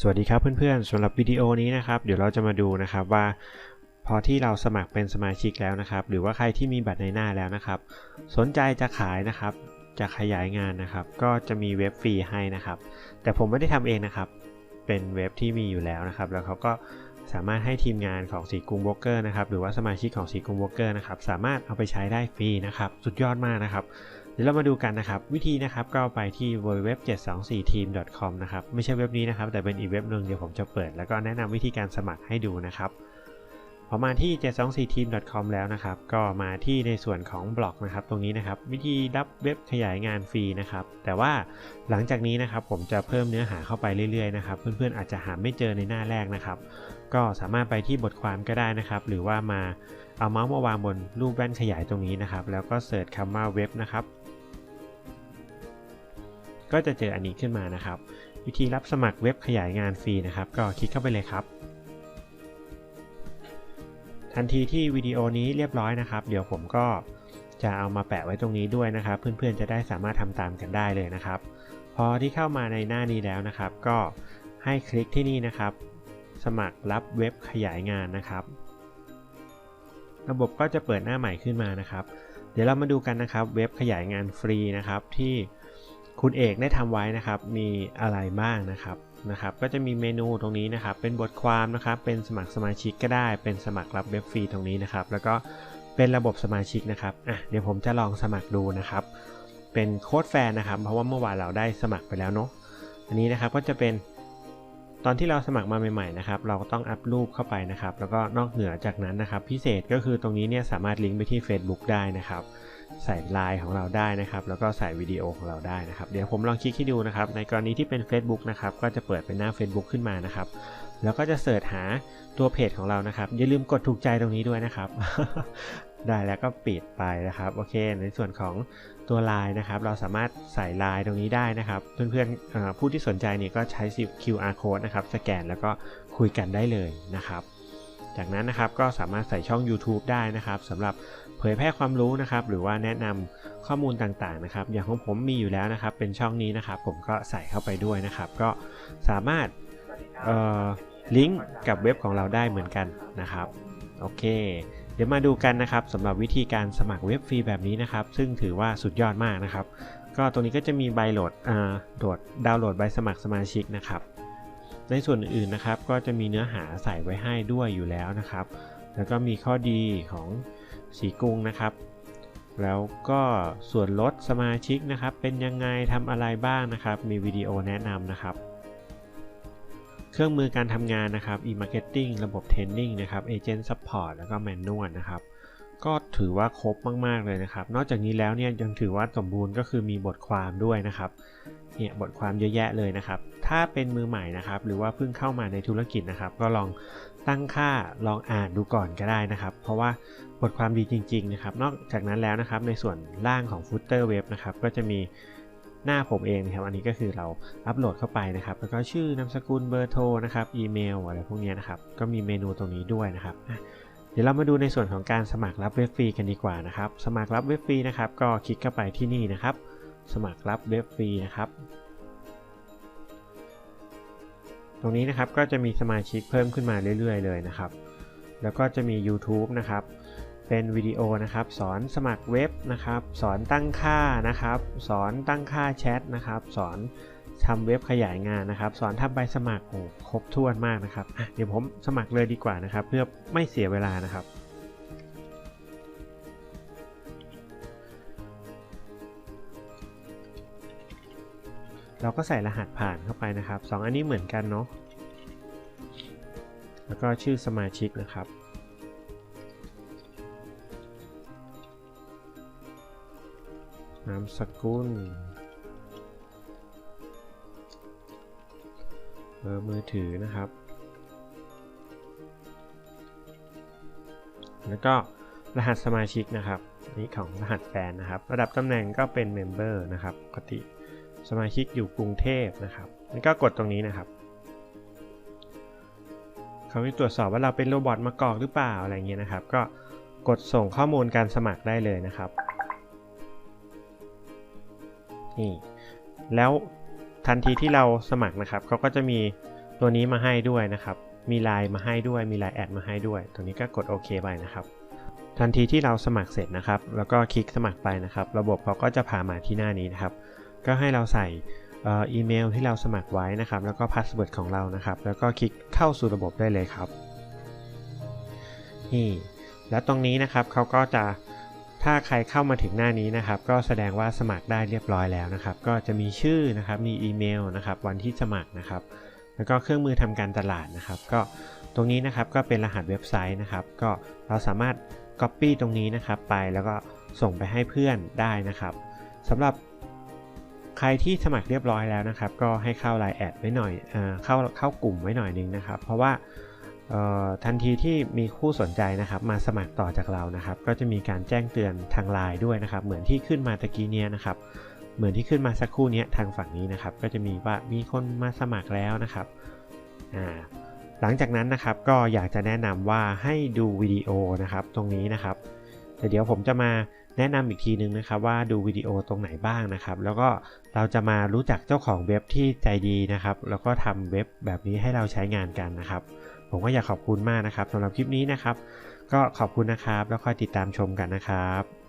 สวัสดีครับเพื่อนๆสำหรับวิดีโอนี้นะครับ เดี๋ยวเราจะมาดูนะครับว่า พอที่เราสมัครเป็นสมาชิกแล้วนะครับ หรือว่าใครที่มีบัตรในหน้าแล้วนะครับ สนใจจะขายนะครับ จะขยายงานนะครับ ก็จะมีเว็บฟรีให้นะครับ แต่ผมไม่ได้ทำเองนะครับ เป็นเว็บที่มีอยู่แล้วนะครับ แล้วเขาก็สามารถให้ทีมงานของสีกรุงโบรกเกอร์นะครับ หรือว่าสมาชิกของสีกรุงโบรกเกอร์นะครับ สามารถเอาไปใช้ได้ฟรีนะครับ สุดยอดมากนะครับ เดี๋ยวเรามาดูกันนะครับ วิธีนะครับก็ไปที่ www.724team.com นะครับไม่ใช่เว็บนี้นะครับ แต่เป็นอีกเว็บหนึ่งเดี๋ยวผมจะเปิด แล้วก็แนะนำวิธีการสมัครให้ดูนะครับพอมาที่ 724team.com แล้วนะครับ ก็มาที่ในส่วนของบล็อกนะครับ ตรงนี้นะครับ วิธีรับเว็บขยายงานฟรีนะครับ แต่ว่าหลังจากนี้นะครับ ผมจะเพิ่มเนื้อหาเข้าไปเรื่อยๆนะครับ เพื่อนๆอาจจะหาไม่เจอในหน้าแรกนะครับ ก็สามารถไปที่บทความก็ได้นะครับ หรือว่ามาเอาเมาส์มาวางบนรูปแว่นขยายตรงนี้นะครับ แล้วก็เสิร์ชคำว่าเว็บนะครับ ก็จะเจออันนี้ขึ้นมานะครับ วิธีรับสมัครเว็บขยายงานฟรีนะครับ ก็คลิกเข้าไปเลยครับ ทันทีที่วิดีโอนี้เรียบร้อยนะครับ เดี๋ยวผมก็จะเอามาแปะไว้ตรงนี้ด้วยนะครับ เพื่อนๆจะได้สามารถทำตามกันได้เลยนะครับ พอที่เข้ามาในหน้านี้แล้วนะครับ ก็ให้คลิกที่นี่นะครับ สมัครรับเว็บขยายงานนะครับ ระบบก็จะเปิดหน้าใหม่ขึ้นมานะครับ เดี๋ยวเรามาดูกันนะครับ เว็บขยายงานฟรีนะครับ ที่ คุณเอกได้ทำไว้นะครับ มีอะไรบ้างนะครับนะครับ ก็จะมีเมนูตรงนี้นะครับ เป็นบทความนะครับ เป็นสมัครสมาชิกก็ได้ เป็นสมัครรับเว็บฟรีตรงนี้นะครับ แล้วก็เป็นระบบสมาชิกนะครับอะเดี๋ยวผมจะลองสมัครดูนะครับ เป็นโค้ดแฟนนะครับ เพราะว่าเมื่อวานเราได้สมัครไปแล้วเนาะ อันนี้นะครับก็จะเป็นตอนที่เราสมัครมาใหม่ๆนะครับ เราก็ต้องอัพรูปเข้าไปนะครับ แล้วก็นอกเหนือจากนั้นนะครับ พิเศษก็คือตรงนี้เนี่ยสามารถลิงก์ไปที่ Facebook ได้นะครับ ใส่ไลน์ของเราได้นะครับ แล้วก็ใส่วิดีโอของเราได้นะครับ เดี๋ยวผมลองคลิกให้ดูนะครับ ในกรณีที่เป็น Facebook นะครับ ก็จะเปิดเป็นหน้า Facebook ขึ้นมานะครับ แล้วก็จะเสิร์ชหาตัวเพจของเรานะครับ อย่าลืมกดถูกใจตรงนี้ด้วยนะครับ ได้แล้วก็ปิดไปนะครับ โอเค ในส่วนของตัวไลน์นะครับ เราสามารถใส่ไลน์ตรงนี้ได้นะครับ เพื่อนๆผู้ที่สนใจเนี่ยก็ใช้ QR code นะครับ สแกนแล้วก็คุยกันได้เลยนะครับ จากนั้นนะครับก็สามารถใส่ช่อง YouTube ได้นะครับสำหรับเผยแพร่ความรู้นะครับ หรือว่าแนะนำข้อมูลต่างๆนะครับ อย่างของผมมีอยู่แล้วนะครับ เป็นช่องนี้นะครับ ผมก็ใส่เข้าไปด้วยนะครับ ก็สามารถลิงก์กับเว็บของเราได้เหมือนกันนะครับโอเค เดี๋ยวมาดูกันนะครับสำหรับวิธีการสมัครเว็บฟรีแบบนี้นะครับ ซึ่งถือว่าสุดยอดมากนะครับ ก็ตรงนี้ก็จะมีใบโหลดโหลดดาวน์โหลดใบสมัครสมาชิกนะครับ ในส่วนอื่นนะครับ ก็จะมีเนื้อหาใส่ไว้ให้ด้วยอยู่แล้วนะครับ แล้วก็มีข้อดีของสีกรุงนะครับ แล้วก็ส่วนลดสมาชิกนะครับ เป็นยังไงทำอะไรบ้างนะครับ มีวิดีโอแนะนำนะครับ เครื่องมือการทำงานนะครับ e-marketing ระบบ training นะครับ agent support แล้วก็ manual นะครับ ก็ถือว่าครบมาก ๆ เลยนะครับ นอกจากนี้แล้วเนี่ยยังถือว่าสมบูรณ์ก็คือมีบทความด้วยนะครับเนี่ยบทความเยอะแยะเลยนะครับ ถ้าเป็นมือใหม่นะครับ หรือว่าเพิ่งเข้ามาในธุรกิจนะครับ ก็ลองตั้งค่าลองอ่านดูก่อนก็ได้นะครับ เพราะว่าบทความดีจริง ๆ นะครับ นอกจากนั้นแล้วนะครับ ในส่วนล่างของฟุตเตอร์เว็บนะครับ ก็จะมีหน้าผมเองนะครับ อันนี้ก็คือเราอัปโหลดเข้าไปนะครับ แล้วก็ชื่อนามสกุลเบอร์โทรนะครับ อีเมลอะไรพวกนี้นะครับ ก็มีเมนูตรงนี้ด้วยนะครับ เดี๋ยวเรามาดูในส่วนของการสมัครรับเว็บฟรีกันดีกว่านะครับ สมัครรับเว็บฟรีนะครับ ก็คลิกเข้าไปที่นี่นะครับ สมัครรับเว็บฟรีนะครับ ตรงนี้นะครับก็จะมีสมาชิกเพิ่มขึ้นมาเรื่อยๆ เลยนะครับ แล้วก็จะมี YouTube นะครับ เป็นวิดีโอนะครับ สอนสมัครเว็บนะครับ สอนตั้งค่านะครับ สอนตั้งค่าแชทนะครับ สอน ทำเว็บขยายงานนะครับ สอนทำใบสมัครโอ้ครบถ้วนมากนะครับ เดี๋ยวผมสมัครเลยดีกว่านะครับ เพื่อไม่เสียเวลานะครับ เราก็ใส่รหัสผ่านเข้าไปนะครับ 2 อันนี้เหมือนกันเนาะแล้วก็ชื่อสมาชิกนะครับนามสกุล บอร์มือถือนะครับ แล้วก็รหัสสมาชิกนะครับนี่ของรหัสแฟนนะครับ ระดับตำแหน่งก็เป็นเมมเบอร์นะครับปกติสมาชิกอยู่กรุงเทพนะครับแล้วก็กดตรงนี้นะครับเขาจะตรวจสอบว่าเราเป็นโรบอทมากอกหรือเปล่าอะไรเงี้ยนะครับ ก็กดส่งข้อมูลการสมัครได้เลยนะครับนี่แล้ว ทันทีที่เราสมัครนะครับเขาก็จะมีตัวนี้มาให้ด้วยนะครับ มีไลน์มาให้ด้วย มีไลน์แอดมาให้ด้วย ตรงนี้ก็กดโอเคไปนะครับ ทันทีที่เราสมัครเสร็จนะครับ แล้วก็คลิกสมัครไปนะครับ ระบบเขาก็จะพามาที่หน้านี้นะครับ ก็ให้เราใส่อีเมลที่เราสมัครไว้นะครับ แล้วก็พาสเวิร์ดของเรานะครับ แล้วก็คลิกเข้าสู่ระบบได้เลยครับ นี่ แล้วตรงนี้นะครับเขาก็จะ ถ้าใครเข้ามาถึงหน้านี้นะครับ ก็แสดงว่าสมัครได้เรียบร้อยแล้วนะครับ ก็จะมีชื่อนะครับ มีอีเมลนะครับ วันที่สมัครนะครับ แล้วก็เครื่องมือทำการตลาดนะครับ ก็ตรงนี้นะครับก็เป็นรหัสเว็บไซต์นะครับ ก็เราสามารถ Copy ตรงนี้นะครับไปแล้วก็ส่งไปให้เพื่อนได้นะครับสำหรับใครที่สมัครเรียบร้อยแล้วนะครับ ก็ให้เข้าไลน์แอดไว้หน่อยเออเข้าเข้ากลุ่มไว้หน่อยนึงนะครับ เพราะว่า ทันทีที่มีผู้สนใจนะครับ มาสมัครต่อจากเรานะครับ ก็จะมีการแจ้งเตือนทางไลน์ด้วยนะครับ เหมือนที่ขึ้นมาตะกี้เนี้ยนะครับ เหมือนที่ขึ้นมาสักครู่เนี้ยทางฝั่งนี้นะครับ ก็จะมีว่ามีคนมาสมัครแล้วนะครับหลังจากนั้นนะครับก็อยากจะแนะนำว่าให้ดูวิดีโอนะครับตรงนี้นะครับแต่เดี๋ยวผมจะมาแนะนำอีกทีนึงนะครับ ว่าดูวิดีโอตรงไหนบ้างนะครับ แล้วก็เราจะมารู้จักเจ้าของเว็บที่ใจดีนะครับ แล้วก็ทำเว็บแบบนี้ให้เราใช้งานกันนะครับ ผมก็อยากขอบคุณมากนะครับสำหรับคลิปนี้นะครับ ก็ขอบคุณนะครับแล้วคอยติดตามชมกันนะครับ